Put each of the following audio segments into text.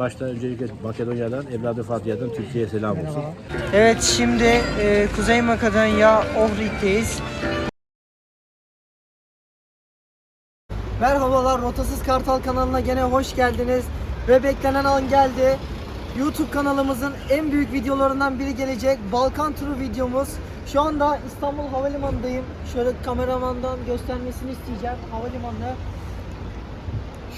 başta öncelikle Makedonya'dan, Evladı Fatiha'dan Türkiye'ye selam olsun. Evet şimdi e, Kuzey Makedonya Ohrid'deyiz. Merhabalar Rotasız Kartal kanalına gene hoş geldiniz. Ve beklenen an geldi. YouTube kanalımızın en büyük videolarından biri gelecek. Balkan turu videomuz. Şu anda İstanbul Havalimanı'ndayım. Şöyle kameramandan göstermesini isteyeceğim havalimanına.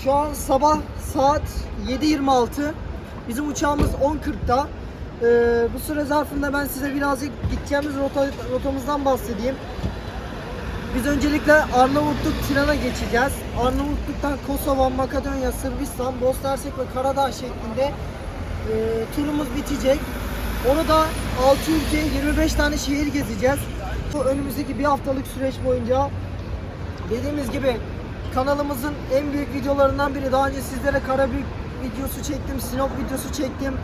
Şu an sabah saat 7.26. Bizim uçağımız 10.40'da. Ee, bu süre zarfında ben size birazcık gideceğimiz rota, rotamızdan bahsedeyim. Biz öncelikle Arnavutluk Tiran'a geçeceğiz. Arnavutluk'tan Kosova, Makedonya, Sırbistan, Bosna Hersek ve Karadağ şeklinde e, turumuz bitecek. Orada 6 ülke, 25 tane şehir gezeceğiz. Bu önümüzdeki bir haftalık süreç boyunca dediğimiz gibi kanalımızın en büyük videolarından biri. Daha önce sizlere Karabük videosu çektim, Sinop videosu çektim,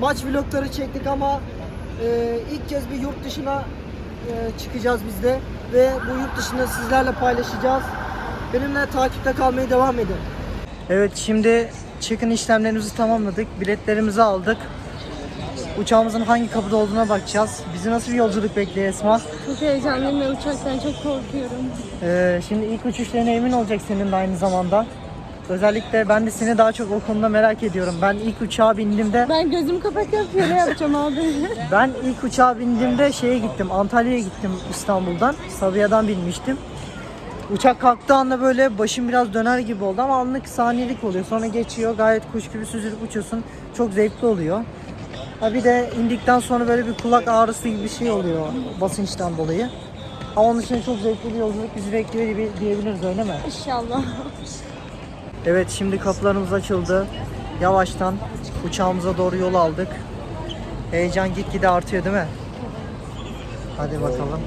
maç vlogları çektik ama e, ilk kez bir yurt dışına e, çıkacağız biz de ve bu yurt dışında sizlerle paylaşacağız. Benimle takipte kalmaya devam edin. Evet şimdi check-in işlemlerimizi tamamladık. Biletlerimizi aldık. Uçağımızın hangi kapıda olduğuna bakacağız. Bizi nasıl bir yolculuk bekliyor Esma? Çok heyecanlıyım ve uçaktan çok korkuyorum. Ee, şimdi ilk uçuşlarına emin olacak senin de aynı zamanda. Özellikle ben de seni daha çok o konuda merak ediyorum. Ben ilk uçağa bindiğimde Ben gözümü kapatıp yere yapacağım abi. ben ilk uçağa bindiğimde şeye gittim. Antalya'ya gittim İstanbul'dan. Sabiha'dan binmiştim. Uçak kalktığı anda böyle başım biraz döner gibi oldu ama anlık saniyelik oluyor. Sonra geçiyor. Gayet kuş gibi süzülüp uçuyorsun. Çok zevkli oluyor. Ha bir de indikten sonra böyle bir kulak ağrısı gibi bir şey oluyor basınçtan dolayı. Ama onun dışında çok zevkli bir yolculuk bizi bekliyor diye- diyebiliriz öyle mi? İnşallah. Evet şimdi kapılarımız açıldı. Yavaştan uçağımıza doğru yol aldık. Heyecan gitgide artıyor değil mi? Hadi bakalım.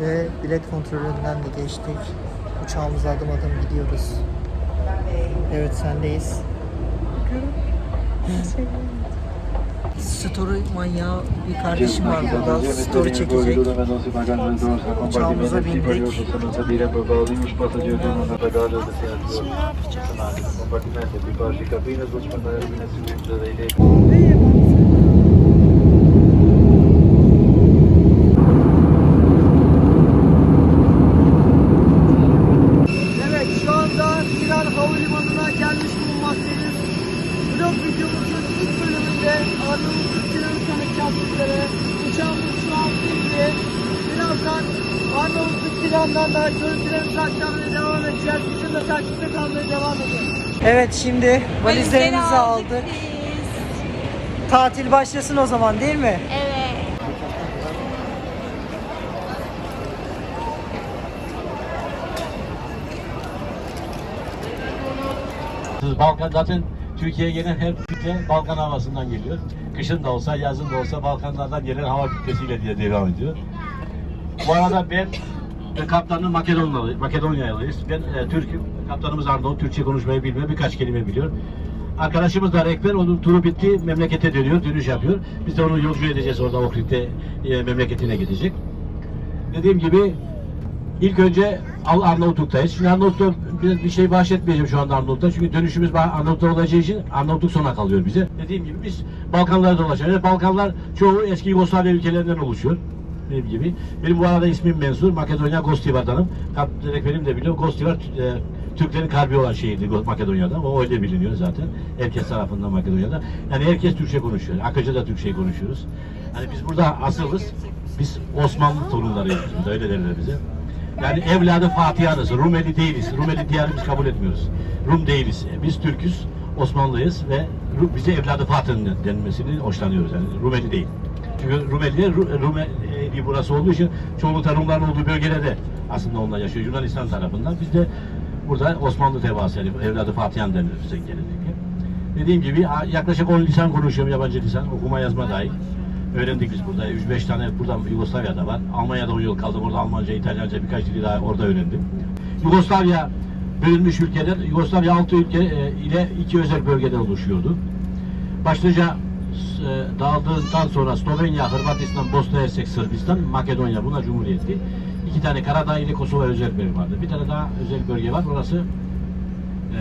Ve bilet kontrolünden de geçtik. Uçağımıza adım adım gidiyoruz. Evet sendeyiz. Story manyağı bir kardeşim var burada. Story çekecek. Uçağımıza bindik. Evet şu anda Tiran Havalimanı'na gelmiş bulunmaktayız. Vlog videomuzun ilk bölümünde Arnavutluk Tiran'ı tanıtacağız sizlere. Uçağımız şu an indi. Birazdan Arnavutluk Tiran'dan da görüntülerimizi aktarmaya devam edeceğiz. Bizim de takipte kalmaya devam edin. Evet şimdi valizlerimizi aldık. Tatil başlasın o zaman değil mi? Evet. Balkan zaten Türkiye'ye gelen her kütle Balkan havasından geliyor. Kışın da olsa, yazın da olsa Balkanlardan gelen hava kütlesiyle diye devam ediyor. Bu arada ben e, kaptanım Makedonyalı, Makedonyalıyız. Ben e, Türk'üm. Kaptanımız Arnavut. Türkçe konuşmayı bilmiyor. Birkaç kelime biliyor. Arkadaşımız da rehber. Onun turu bitti. Memlekete dönüyor. Dönüş yapıyor. Biz de onu yolcu edeceğiz orada Ohrid'de e, memleketine gidecek. Dediğim gibi İlk önce Al Arnavutluk'tayız. Şimdi Arnavutluk'ta bir, bir şey bahsetmeyeceğim şu anda Arnavutluk'ta. Çünkü dönüşümüz Arnavutluk'ta olacağı için Arnavutluk sona kalıyor bize. Dediğim gibi biz Balkanlara dolaşıyoruz. Balkanlar çoğu eski Yugoslavya ülkelerinden oluşuyor. Dediğim gibi. Benim bu arada ismim Mensur. Makedonya Gostivar'danım. Direkt benim de biliyorum. Gostivar e, Türklerin kalbi olan şehirdi Makedonya'da. O öyle biliniyor zaten. Herkes tarafından Makedonya'da. Yani herkes Türkçe konuşuyor. Akıcı'da Türkçe konuşuyoruz. Yani biz burada asılız. Biz Osmanlı torunlarıyız. Öyle derler bize. Yani evladı Fatiha'nız. Rumeli değiliz. Rumeli diyarı biz kabul etmiyoruz. Rum değiliz. Biz Türk'üz, Osmanlıyız ve bize evladı Fatih denmesini hoşlanıyoruz. Yani Rumeli değil. Çünkü Rumeli, Ru- Rumeli burası olduğu için çoğunlukla Rumların olduğu bölgelerde aslında onlar yaşıyor. Yunanistan tarafından. Biz de burada Osmanlı tebaası evladı Fatihan denir bize genellikle. Dediğim gibi yaklaşık 10 lisan konuşuyorum yabancı lisan. Okuma yazma dahil. Öğrendik biz burada. 3-5 tane burada Yugoslavya'da var. Almanya'da 10 yıl kaldım. Orada Almanca, İtalyanca birkaç dili daha orada öğrendim. Yugoslavya bölünmüş ülkeler. Yugoslavya 6 ülke e, ile iki özel bölgeden oluşuyordu. Başlıca e, dağıldığından sonra Slovenya, Hırvatistan, Bosna Hersek, Sırbistan, Makedonya buna cumhuriyetti. İki tane Karadağ ile Kosova özel bölge vardı. Bir tane daha özel bölge var. Orası e,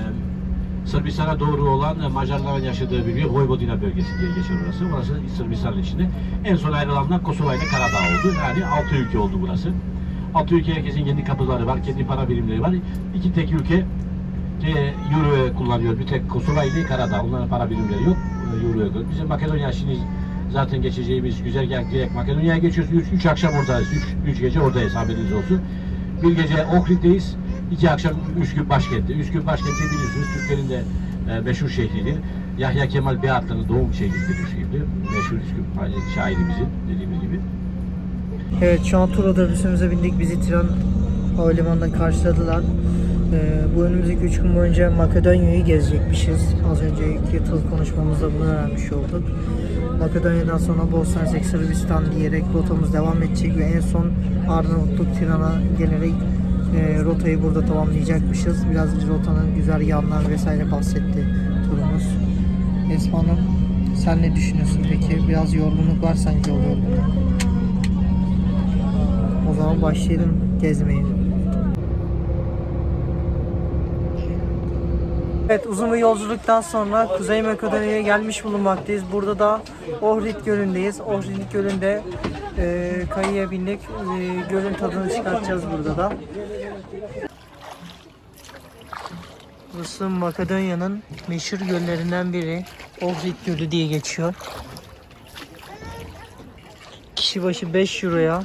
Sırbistan'a doğru olan e, Macarların yaşadığı bölge Vojvodina bölgesi diye geçer orası. Orası Sırbistan'ın içinde. En son ayrılanlar Kosova ile Karadağ oldu. Yani altı ülke oldu burası. Altı ülke herkesin kendi kapıları var, kendi para birimleri var. İki tek ülke e, Euro kullanıyor. Bir tek Kosova ile Karadağ. Onların para birimleri yok. E, Euro. Bizim Makedonya şimdi zaten geçeceğimiz güzergah direkt Makedonya'ya geçiyoruz. Üç, üç akşam oradayız. Üç, üç gece oradayız haberiniz olsun. Bir gece Ohrid'deyiz. iki akşam Üsküp başkentte. Üsküp başkenti biliyorsunuz Türklerin de e, meşhur şehridir. Yahya Kemal Beyatlı'nın doğum şehridir şehirde. Meşhur Üsküp şairimizin dediğimiz gibi. Evet şu an tur otobüsümüze bindik. Bizi Tiran Havalimanı'ndan karşıladılar. Ee, bu önümüzdeki 3 gün boyunca Makedonya'yı gezecekmişiz. Az önceki tıl konuşmamızda bunu öğrenmiş olduk. Makedonya'dan sonra Bosna Hersek Sırbistan diyerek rotamız devam edecek ve en son Arnavutluk Tiran'a gelerek e, rotayı burada tamamlayacakmışız. Biraz rotanın güzel yanlar vesaire bahsetti turumuz. Esma Hanım sen ne düşünüyorsun peki? Biraz yorgunluk var sanki oluyor. O zaman başlayalım gezmeye. Evet uzun bir yolculuktan sonra Kuzey Makedonya'ya gelmiş bulunmaktayız. Burada da Ohrid Gölü'ndeyiz. Ohrid Gölü'nde e, kayıya bindik. E, gölün tadını çıkartacağız burada da. Burası Makedonya'nın meşhur göllerinden biri. Ohrid Gölü diye geçiyor. Kişi başı 5 euroya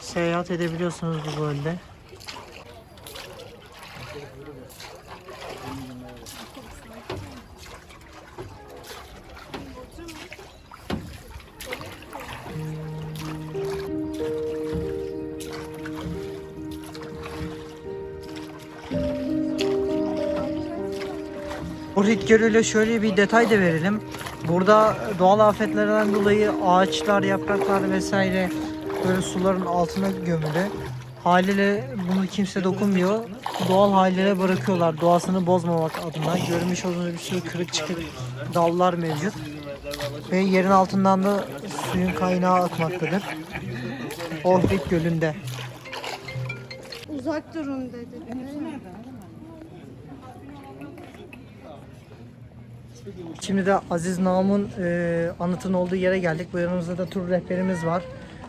seyahat edebiliyorsunuz bu gölde. Ohrid Gölü'yle şöyle bir detay da verelim. Burada doğal afetlerden dolayı ağaçlar, yapraklar vesaire böyle suların altına gömülü. Haliyle bunu kimse dokunmuyor. Doğal haliyle bırakıyorlar doğasını bozmamak adına. Görmüş olduğunuz bir sürü kırık çıkık dallar mevcut. Ve yerin altından da suyun kaynağı akmaktadır. Ohrid Gölü'nde. Uzak durun dedi. Şimdi de Aziz Nam'ın e, anıtın olduğu yere geldik. Bu yanımızda da tur rehberimiz var.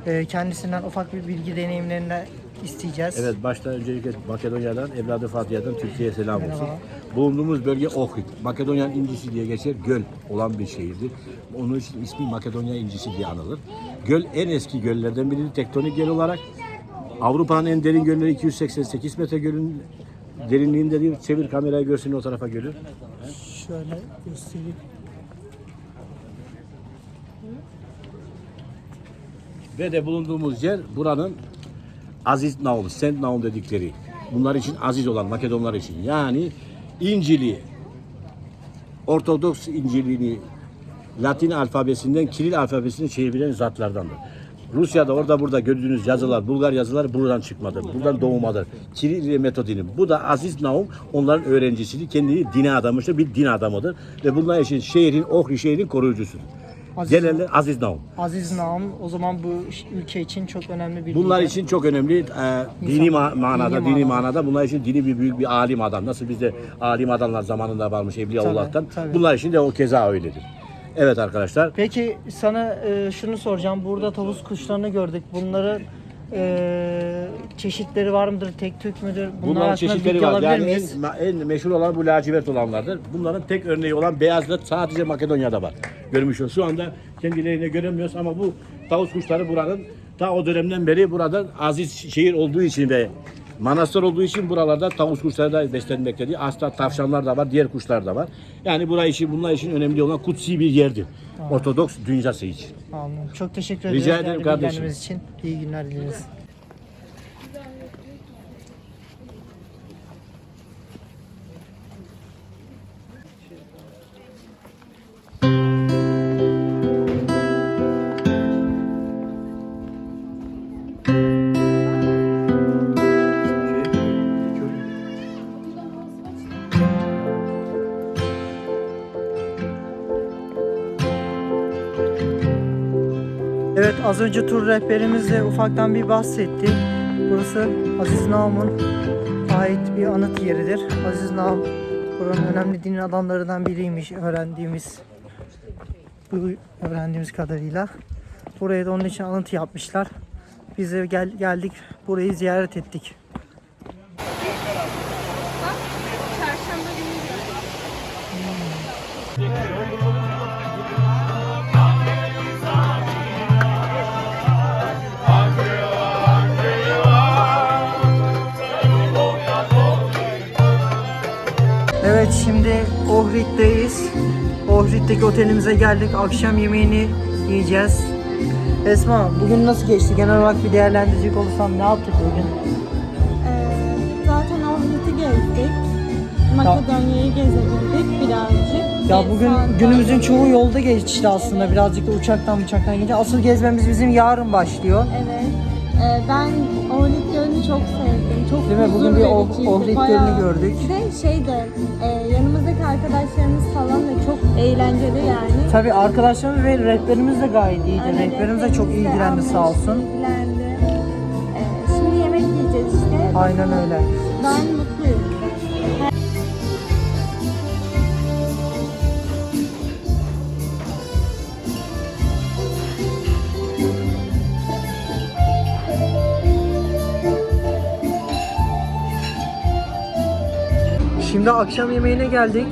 E, kendisinden ufak bir bilgi deneyimlerini isteyeceğiz. Evet başta öncelikle Makedonya'dan, evladı Fatiha'dan Türkiye'ye selam olsun. Merhaba. Bulunduğumuz bölge Ohrid. Makedonya'nın incisi diye geçer. Göl olan bir şehirdir. Onun için ismi Makedonya incisi diye anılır. Göl en eski göllerden biridir tektonik göl olarak. Avrupa'nın en derin gölleri 288 metre gölün derinliğindedir. Çevir kamerayı görsün o tarafa gölü. Şöyle göstereyim. Ve de bulunduğumuz yer buranın Aziz Naum, Sent Naum dedikleri. Bunlar için aziz olan Makedonlar için. Yani İncil'i, Ortodoks İncil'ini Latin alfabesinden Kiril alfabesine çeviren zatlardandır. Rusya'da orada burada gördüğünüz yazılar, Bulgar yazıları buradan çıkmadır. Buradan doğmadır. Kiril metodinin. Bu da Aziz Naum onların öğrencisidir. Kendini dine adamıştır. Bir din adamıdır. Ve bunlar için şehrin, Ohri şehrin koruyucusudur. Aziz- Genelde Aziz Naum. Aziz Nam o zaman bu ülke için çok önemli bir Bunlar lider. için çok önemli. Ee, dini ma- manada, dini dini, manada. manada bunlar için dini bir büyük bir alim adam. Nasıl bizde alim adamlar zamanında varmış tabii. Bunlar için de o keza öyledir. Evet arkadaşlar. Peki sana e, şunu soracağım. Burada tavus kuşlarını gördük. Bunların e, çeşitleri var mıdır? Tek tük müdür? Bunlar Bunların hakkında çeşitleri bilgi var. alabilir Yani miyiz? en, en meşhur olan bu lacivert olanlardır. Bunların tek örneği olan beyazlık sadece Makedonya'da var. Görmüşüz. Şu anda kendilerini göremiyoruz ama bu tavus kuşları buranın ta o dönemden beri burada aziz şehir olduğu için ve manastır olduğu için buralarda tavus kuşları da beslenmektedir. Hasta tavşanlar da var, diğer kuşlar da var. Yani burası için, bunlar için önemli olan kutsi bir yerdir. Ortodoks dünyası için. Anladım. Çok teşekkür Rica ederiz. ederim kardeşim. için. İyi günler dileriz. Az önce tur rehberimizle ufaktan bir bahsetti. Burası Aziz Nam'ın ait bir anıt yeridir. Aziz Nam buranın önemli din adamlarından biriymiş öğrendiğimiz öğrendiğimiz kadarıyla. Buraya da onun için anıt yapmışlar. Biz de gel, geldik burayı ziyaret ettik. Ohrid'deyiz. Ohrid'deki otelimize geldik. Akşam yemeğini yiyeceğiz. Esma bugün nasıl geçti? Genel olarak bir değerlendirecek olursam ne yaptık bugün? Ee, zaten Ohrid'i gezdik. Makedonya'yı gezebildik birazcık. Ya bugün saat günümüzün çoğu yolda geçti aslında. Birazcık da uçaktan uçaktan gidince. Asıl gezmemiz bizim yarın başlıyor. Evet. Ee, ben Ohrid Gölü'nü çok sevdim. Çok Değil mi? Bugün bir Oh-. Ohrid Gölü'nü gördük. Bir de şey de e, yanımızdaki arkadaşlarımız falan da çok eğlenceli yani. Tabii arkadaşlarımız ve rehberimiz de gayet iyiydi. Aynen, Rehberimiz de çok ilgilendi sağ olsun. ilgilendi. Ee, şimdi yemek yiyeceğiz işte. Aynen öyle. Ben Şimdi akşam yemeğine geldik.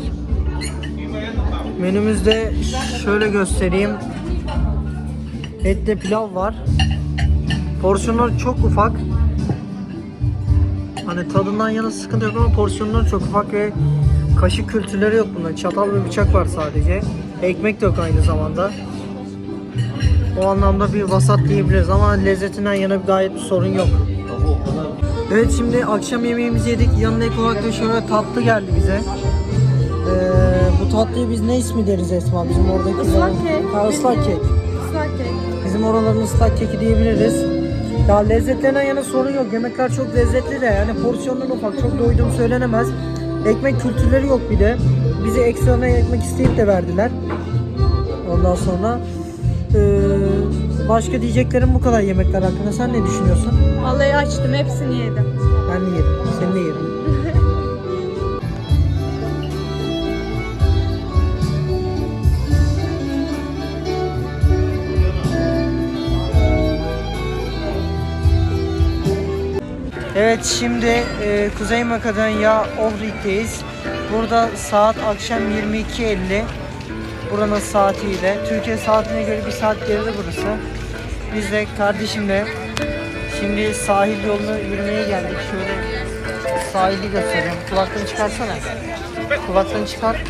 Menümüzde şöyle göstereyim. Etli pilav var. Porsiyonlar çok ufak. Hani tadından yana sıkıntı yok ama porsiyonlar çok ufak ve kaşık kültürleri yok bunda. Çatal ve bıçak var sadece. Ekmek de yok aynı zamanda. O anlamda bir vasat diyebiliriz ama lezzetinden yana gayet bir sorun yok. Evet şimdi akşam yemeğimizi yedik. Yanına ek olarak da şöyle tatlı geldi bize. Ee, bu tatlıyı biz ne ismi deriz Esma? Bizim oradaki Islak kek. Ha, ıslak kek. Islak kek. Bizim oraların ıslak keki diyebiliriz. Ya lezzetlerinden yana sorun yok. Yemekler çok lezzetli de yani porsiyonlar ufak. Çok doyduğum söylenemez. Ekmek kültürleri yok bir de. Bize ekstradan ekmek isteyip de verdiler. Ondan sonra başka diyeceklerim bu kadar yemekler hakkında. Sen ne düşünüyorsun? Vallahi açtım hepsini yedim. Ben de yerim. Sen de yerim. Evet şimdi e, Kuzey Makedonya Ohrid'deyiz. Burada saat akşam 22.50. Buranın saatiyle. Türkiye saatine göre bir saat geride burası. Biz de kardeşimle şimdi sahil yolunu yürümeye geldik. Şöyle sahili göstereyim. Kulaklığını çıkarsana. Kulaklığını çıkar.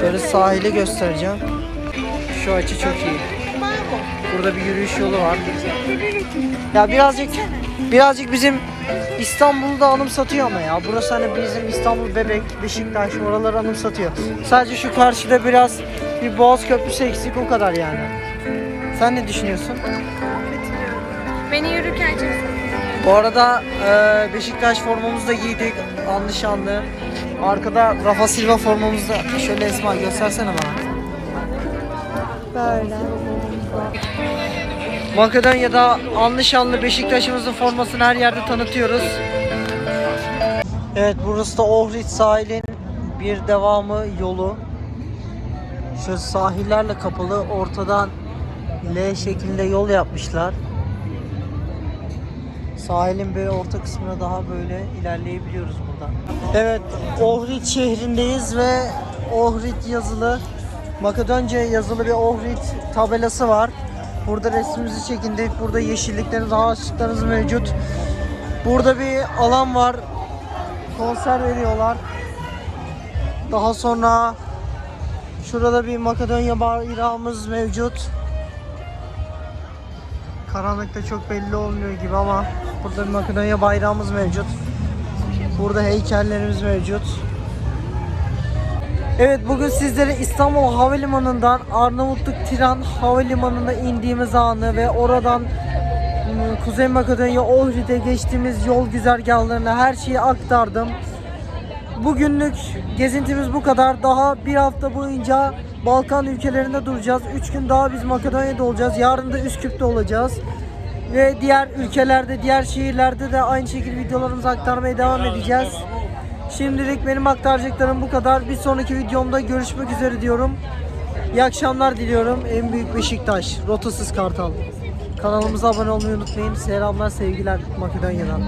Şöyle sahili göstereceğim. Şu açı çok iyi. Burada bir yürüyüş yolu var. Ya birazcık birazcık bizim İstanbul'da anımsatıyor ama ya. Burası hani bizim İstanbul Bebek, Beşiktaş oraları anımsatıyor. Sadece şu karşıda biraz bir Boğaz Köprüsü eksik o kadar yani. Sen ne düşünüyorsun? Beni yürürken çok Bu arada e, Beşiktaş formamızı da giydik. Anlı şanlı. Arkada Rafa Silva formamızda. Şöyle Esma göstersene bana. Böyle. Makedonya'da anlı şanlı Beşiktaş'ımızın formasını her yerde tanıtıyoruz. Evet burası da Ohrid sahilin bir devamı yolu. Şu sahillerle kapalı ortadan L şeklinde yol yapmışlar. Sahilin böyle orta kısmına daha böyle ilerleyebiliyoruz buradan. Evet Ohrid şehrindeyiz ve Ohrid yazılı Makedonca yazılı bir Ohrid tabelası var. Burada resmimizi çekindik. Burada yeşillikleriniz, ağaçlıklarınız mevcut. Burada bir alan var. Konser veriyorlar. Daha sonra şurada bir Makedonya bayrağımız mevcut. Karanlıkta çok belli olmuyor gibi ama burada bir Makedonya bayrağımız mevcut. Burada heykellerimiz mevcut. Evet bugün sizlere İstanbul Havalimanı'ndan Arnavutluk Tiran Havalimanı'na indiğimiz anı ve oradan ım, Kuzey Makedonya Ohrid'e geçtiğimiz yol güzergahlarını her şeyi aktardım. Bugünlük gezintimiz bu kadar. Daha bir hafta boyunca Balkan ülkelerinde duracağız. 3 gün daha biz Makedonya'da olacağız. Yarın da Üsküp'te olacağız. Ve diğer ülkelerde, diğer şehirlerde de aynı şekilde videolarımızı aktarmaya devam edeceğiz. Şimdilik benim aktaracaklarım bu kadar. Bir sonraki videomda görüşmek üzere diyorum. İyi akşamlar diliyorum. En büyük Beşiktaş, Rotasız Kartal. Kanalımıza abone olmayı unutmayın. Selamlar, sevgiler Makedonya'dan.